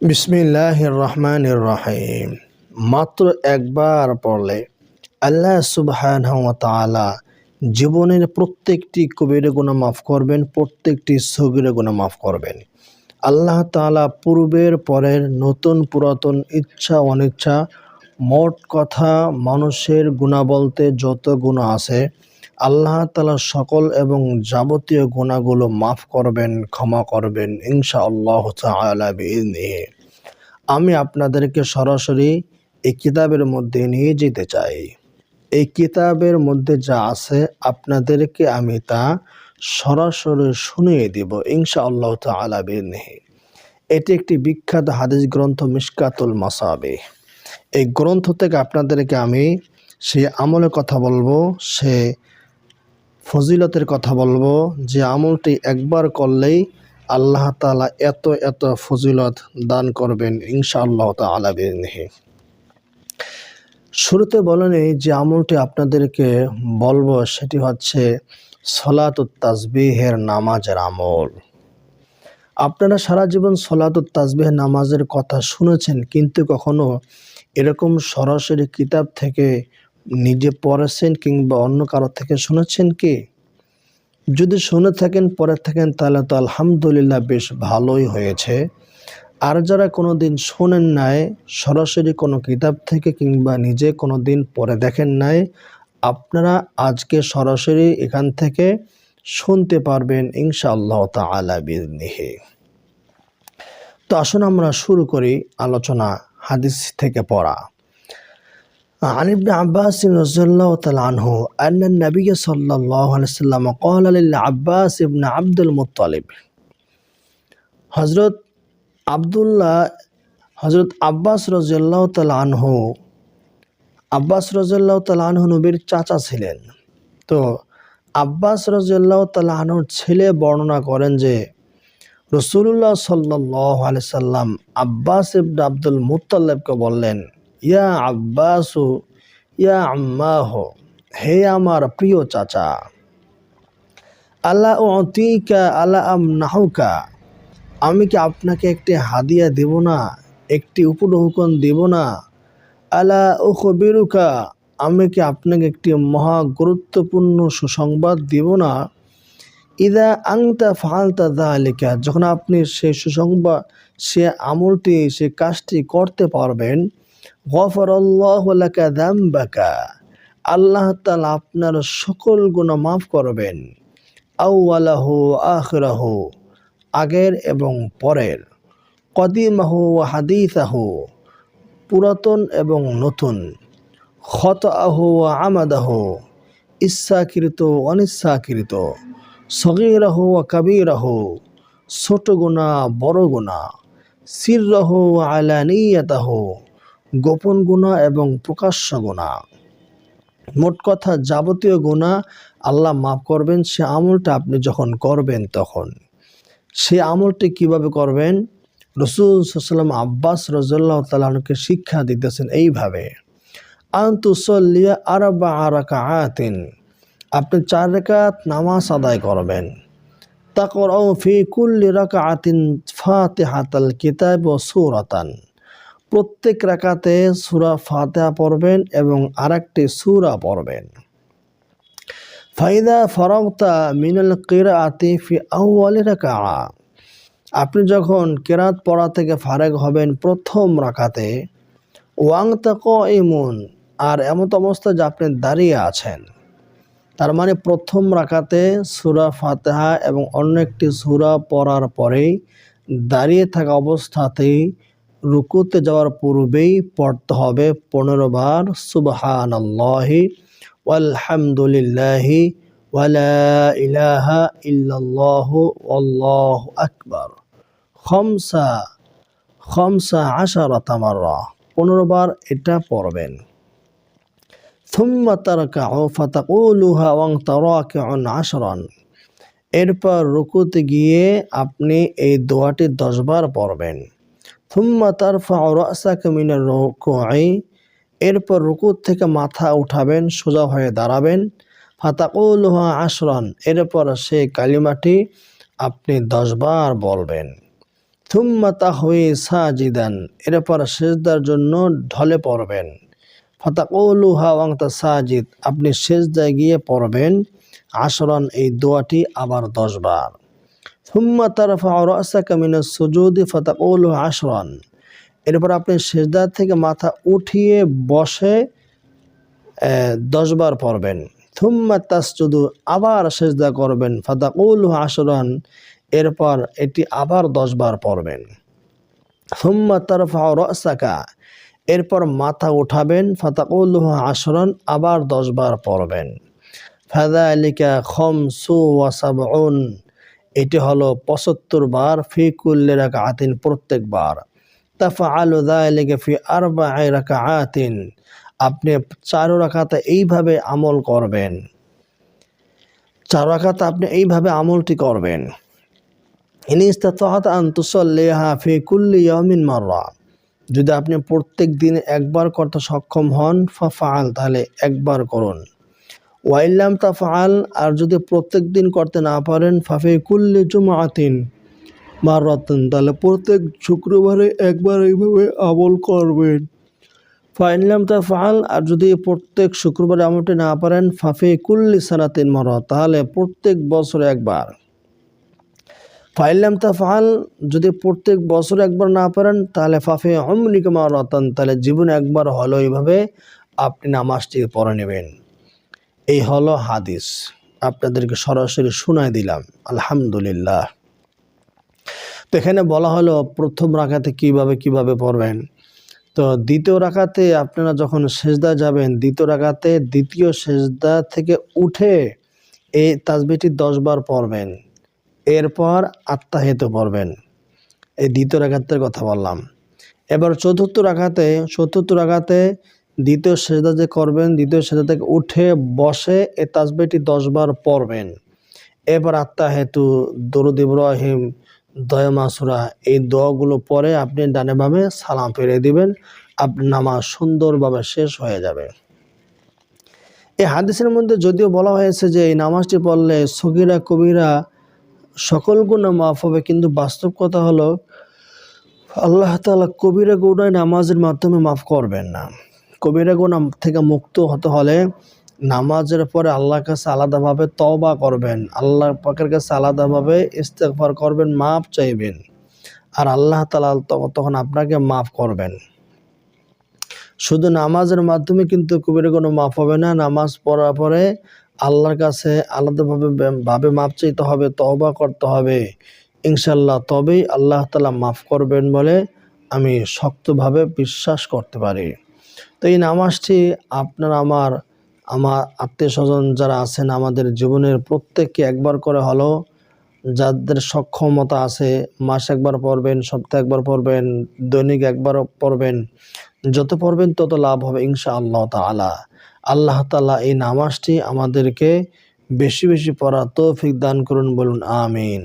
বিসমিল্লাহ রহমান রহিম মাত্র একবার পড়লে আল্লাহ সুবহানাহু ওয়া তাআলা জীবনের প্রত্যেকটি কবিরে গুণা মাফ করবেন, প্রত্যেকটি সগিরে গুণা মাফ করবেন। আল্লাহ তাআলা পূর্বের, পরের, নতুন, পুরাতন ইচ্ছা, অনিচ্ছা, মোট কথা মানুষের গুণা বলতে যত গুণা আছে আল্লাহ তালা সকল এবং যাবতীয় গুণাগুলো মাফ করবেন, ক্ষমা করবেন ইনশা আল্লাহ নিয়ে আমি আপনাদেরকে সরাসরি এই কিতাবের মধ্যে নিয়ে যেতে চাই। এই কিতাবের মধ্যে যা আছে আপনাদেরকে আমি তা সরাসরি শুনিয়ে দিব ইনশা আল্লাহ নিয়ে এটি একটি বিখ্যাত হাদিস গ্রন্থ মিসকাতুল মাসাবে। এই গ্রন্থ থেকে আপনাদেরকে আমি সে আমলে কথা বলব, সে ফজিলতের কথা বলব যে আমলটি একবার করলেই আল্লাহ তাআলা এত এত ফজিলত দান করবেন ইনশা আল্লাহ তাআলা শুরুতে বলেনি যে আমলটি আপনাদেরকে বলব, সেটি হচ্ছে সলাতুত তাসবিহের নামাজের আমল। আপনারা সারা জীবন সলাতুত তাসবিহের নামাজের কথা শুনেছেন, কিন্তু কখনো এরকম সরাসরি কিতাব থেকে নিজে পড়েছেন কিংবা অন্য কারও থেকে শুনেছেন কি? যদি শুনে থাকেন, পড়ে থাকেন, তাহলে তো আলহামদুলিল্লাহ বেশ ভালোই হয়েছে। আর যারা কোনো দিন শোনেন নাই, সরাসরি কোনো কিতাব থেকে কিংবা নিজে কোনো দিন পড়ে দেখেন নাই, আপনারা আজকে সরাসরি এখান থেকে শুনতে পারবেন ইনশাআল্লাহ তাআলা বিজনিহি তো আসুন আমরা শুরু করি আলোচনা হাদিস থেকে পড়া। عن ابن عباس رضي الله تعالى عنه أن النبي صلى الله عليه وسلم قال للعباس ابن عبد المطلب হজরত আবদুল্লাহ হজরত আব্বাস রাজিয়াল্লাহ তাল আনহু আব্বাস রাজিয়াল্লাহ তাল আনহু নবীর চাচা ছিলেন তো আব্বাস রাজিয়াল্লাহ তাল আনহুর ছেলে বর্ণনা করেন যে রসুল্লাহ সাল্লাহ আলি সাল্লাম আব্বাস ইবন আব্দুল মুতাল্লেবকে বললেন ইয়া আব্বাসু, ইয়া আম্মাহ, হে আমার প্রিয় চাচা আল্লাহ অতিকা আল্লাহ আম নাহুকা আমি কি আপনাকে একটি হাদিয়া দেব না? একটি উপঢৌকন দেব না? আলা ও বেরুকা আমি কি আপনাকে একটি মহা গুরুত্বপূর্ণ সুসংবাদ দেব না? ইদা আংতা ফালতা দালিকা, যখন আপনি সেই সুসংবাদ, সে আমলটি, সে কাজটি করতে পারবেন আল্লাহ তালা আপনার সকল গুণ মাফ করবেন। আউআলাহ আখরাহ, আগের এবং পরের। কদিমাহ হাদিসাহ, পুরাতন এবং নতুন। ক্ষত আহ আমাদাহ ইচ্ছাকৃত অনিচ্ছাকৃত সগিরাহ কাবিরাহ, ছোট গুণা বড় গুণা সিররহ আলানিয়াতাহ। গোপন গুণা এবং প্রকাশ্য গুণা। মোট কথা, যাবতীয় গুণা আল্লাহ মাফ করবেন, সে আমলটা আপনি যখন করবেন তখন। সে আমলটি কীভাবে করবেন? রসুল সাল্লাম আব্বাস রজল্লাহ তালকে শিক্ষা দিতেছেন এইভাবে আন্তুসল্লিয়া আরবা আরাকা আয়াতিন আপনি চার রেখাত নামাজ আদায় করবেন। তাকর ফি কুল্লি রাকা আতিন ফাতেহাতাল কিতাব ও সুরাতান প্রত্যেক রাকাতে সুরা ফাতেহা পড়বেন এবং আরেকটি সুরা পড়বেন। ফাইদা ফরগতা মিনাল কিরা আতি ফি আউ্বালি রাকা আপনি যখন কেরাত পড়া থেকে ফারেক হবেন প্রথম রাখাতে ওয়াং তাক ইমুন আর এমত অবস্থা যে আপনি দাঁড়িয়ে আছেন। তার মানে প্রথম রাখাতে সুরা ফাতেহা এবং অন্য একটি সুরা পড়ার পরেই দাঁড়িয়ে থাকা অবস্থাতেই রুকুতে যাওয়ার পূর্বেই পড়তে হবে পনেরো বার সুবহান আল্লাহি আলহামদুলিল্লাহি ওয়ালা ইলাহা ইল্লাল্লাহ আল্লাহ আকবার। খমসা খমসা আশা রতামার পনেরো বার এটা পড়বেন। থুম্মা তারকা ও ফাতাকুলুহা ওয়াং তারাকে অন আশরান। এরপর রুকুতে গিয়ে আপনি এই দোয়াটি দশবার পড়বেন। থুম্মা তারফা রাসাক মিনার রুকুই এরপর রুকুর থেকে মাথা উঠাবেন, সোজা হয়ে দাঁড়াবেন। ফাতাকুলহা আশরান, এরপর সেই কালিমাটি আপনি দশবার বলবেন। থুম্মা তাহওয়ে সাজিদান, এরপর সেজদার জন্য ঢলে পড়বেন। ফাতাকুলুহা ওয়াংতা সাজিদ, আপনি সেজদায় গিয়ে পড়বেন। আশরান, এই দোয়াটি আবার দশ থুম্মা তারফা রাসাকা মিনাস সুজুদি ফাতাকুলু আশরান এরপর আপনি সেজদা থেকে মাথা উঠিয়ে বসে দশবার পড়বেন। থুম্মা তাসজুদু আবার সেজদা করবেন। ফাতাকুলু আশরান এরপর এটি আবার দশবার পড়বেন। থুম্মা তারফা রাসাকা এরপর মাথা উঠাবেন। ফাতাকুল্লুহ আশরন আবার দশবার পড়বেন। ফাদা আলিকা খম সু ওয়াসাবন এটি হলো পঁচাত্তর বার ফি কুল্লে রাখা আতিন প্রত্যেকবার তাফা আলু দালিকা ফি আরবা রাখা আতিন আপনি চার রাখাতে এইভাবে আমল করবেন। চার রাখাতে আপনি এইভাবে আমলটি করবেন। ফি যদি আপনি প্রত্যেক দিন একবার করতে সক্ষম হন ফাফাল তাহলে একবার করুন। ওয়াইল্লাম তাফাল আর যদি প্রত্যেক দিন করতে না পারেন, ফাফে কুল্লি জুমাতিন মাররাতন তাহলে প্রত্যেক শুক্রবারে একবার এইভাবে আমল করবেন। ফাইনলাম তাফাল আর যদি প্রত্যেক শুক্রবারে আমলটি না পারেন, ফাফে কুল্লি সানাতিন মারত, তাহলে প্রত্যেক বছরে একবার। ফাইলাম তাফাল যদি প্রত্যেক বছর একবার না পারেন, তাহলে ফাফে অমনিকমা রতন তাহলে জীবন একবার হলো এইভাবে আপনি নামাজটি পড়ে নেবেন। এই হলো হাদিস। আপনাদেরকে সরাসরি শোনায় দিলাম। আলহামদুলিল্লাহ। তো এখানে বলা হলো, প্রথম রাখাতে কীভাবে কীভাবে পড়বেন? তো দ্বিতীয় রাখাতে আপনারা যখন সেজদা যাবেন, দ্বিতীয় রাখাতে দ্বিতীয় সেজদা থেকে উঠে এই তাজবিটি দশবার পড়বেন। এরপর আত্মাহিত পড়বেন। এই দ্বিতীয় রাখাতের কথা বললাম। এবার চতুর্থ রাখাতে চতুর্থ রাখাতে দ্বিতীয় সেজদা যে করবেন, দ্বিতীয় সেজদা থেকে উঠে বসে এ তাজবেটি দশবার পড়বেন। এবার আত্মা হেতু দরুদ ইব্রাহিম দয়মাসুরা এই দোয়াগুলো পরে আপনি ডানে বামে সালাম ফিরে দিবেন। আপনার নামাজ সুন্দরভাবে শেষ হয়ে যাবে। এই হাদিসের মধ্যে যদিও বলা হয়েছে যে এই নামাজটি পড়লে সগিরা, কবিরা সকল গুণা মাফ হবে, কিন্তু বাস্তব কথা হলো, আল্লাহ তালা কবিরা গুণায় নামাজের মাধ্যমে মাফ করবেন না। কবিরা গুণা থেকে মুক্ত হতে হলে নামাজের পরে আল্লাহর কাছে আলাদাভাবে তবা করবেন। আল্লাহ পাকের কাছে আলাদাভাবে ইস্তেকবার করবেন, মাফ চাইবেন। আর আল্লাহ তালা তখন আপনাকে মাফ করবেন। শুধু নামাজের মাধ্যমে কিন্তু কবির কোনো মাফ হবে না, নামাজ পড়ার পরে আল্লাহর কাছে আলাদাভাবে ভাবে মাপ চাইতে হবে তহবা করতে হবে। ইনশাল্লাহ তবেই আল্লাহ তালা মাফ করবেন বলে আমি শক্তভাবে বিশ্বাস করতে পারি। তো এই নামাজটি আপনার আমার আমার আত্মীয় স্বজন যারা আছেন আমাদের জীবনের প্রত্যেককে একবার করে হলো। যাদের সক্ষমতা আছে, মাস একবার পড়বেন, সপ্তাহে একবার পড়বেন, দৈনিক একবার পড়বেন, যত পড়বেন তত লাভ হবে ইনশা আল্লাহ তালা আল্লাহ তালা এই নামাজটি আমাদেরকে বেশি বেশি পড়া তৌফিক দান করুন বলুন, আমিন।